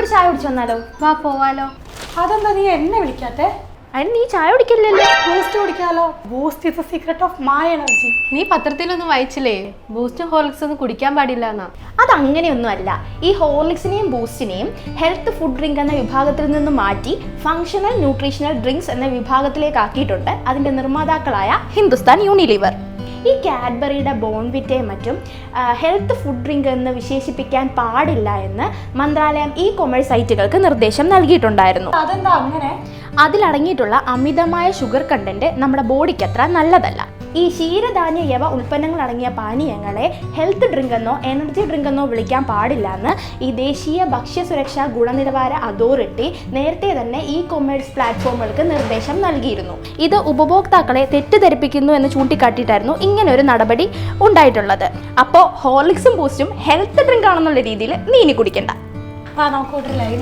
ചായ കുടിച്ചു വന്നാലോ? വാ പോവാലോ. അതെന്താ നീ എന്നെ വിളിക്കാത്തെ? അതിന് നീ ചായ കുടിക്കില്ലല്ലോ boost കുടിക്കാലോ. Boost is secret of my energy നീ പത്രത്തിലൊന്നും വായിച്ചില്ലേ? ബൂസ്റ്റും ഹോർലിക്സ് ഒന്നും കുടിക്കാൻ പാടില്ല എന്നാ അതങ്ങനെയൊന്നുമല്ല ഈ ഹോർലിക്സിനെയും ബൂസ്റ്റിനെയും ഹെൽത്ത് ഫുഡ് ഡ്രിങ്ക് എന്ന വിഭാഗത്തിൽ നിന്ന് മാറ്റി ഫങ്ഷണൽ ന്യൂട്രീഷണൽ ഡ്രിങ്ക്സ് എന്ന വിഭാഗത്തിലേക്ക് ആക്കിയിട്ടുണ്ട്. അതിന്റെ നിർമ്മാതാക്കളായ ഹിന്ദുസ്ഥാൻ യൂണിലിവർ ഈ കാഡ്ബറിയുടെ ബോൺവിറ്റയും മറ്റും ഹെൽത്ത് ഫുഡ് ഡ്രിങ്ക് എന്ന് വിശേഷിപ്പിക്കാൻ പാടില്ല എന്ന് മന്ത്രാലയം ഇ കൊമേഴ്സ് സൈറ്റുകൾക്ക് നിർദ്ദേശം നൽകിയിട്ടുണ്ടായിരുന്നു. അതെന്താ അങ്ങനെ? അതിലടങ്ങിയിട്ടുള്ള അമിതമായ ഷുഗർ കണ്ടന്റ് നമ്മുടെ ബോഡിക്ക് അത്ര നല്ലതല്ല. ഈ ക്ഷീരധാന്യ യവ ഉൽപ്പന്നങ്ങൾ അടങ്ങിയ പാനീയങ്ങളെ ഹെൽത്ത് ഡ്രിങ്ക് എന്നോ എനർജി ഡ്രിങ്ക് എന്നോ വിളിക്കാൻ പാടില്ല എന്ന് ഈ ദേശീയ ഭക്ഷ്യസുരക്ഷാ ഗുണനിലവാര അതോറിറ്റി നേരത്തെ തന്നെ ഇ കൊമേഴ്സ് പ്ലാറ്റ്ഫോമുകൾക്ക് നിർദ്ദേശം നൽകിയിരുന്നു. ഇത് ഉപഭോക്താക്കളെ തെറ്റിദ്ധരിപ്പിക്കുന്നു എന്ന് ചൂണ്ടിക്കാട്ടിയിട്ടായിരുന്നു ഇങ്ങനെ ഒരു നടപടി ഉണ്ടായിട്ടുള്ളത്. അപ്പോൾ ഹോർലിക്സും ബൂസ്റ്റും ഹെൽത്ത് ഡ്രിങ്ക് ആണെന്നുള്ള രീതിയിൽ നീനി കുടിക്കണ്ട. ലൈൻ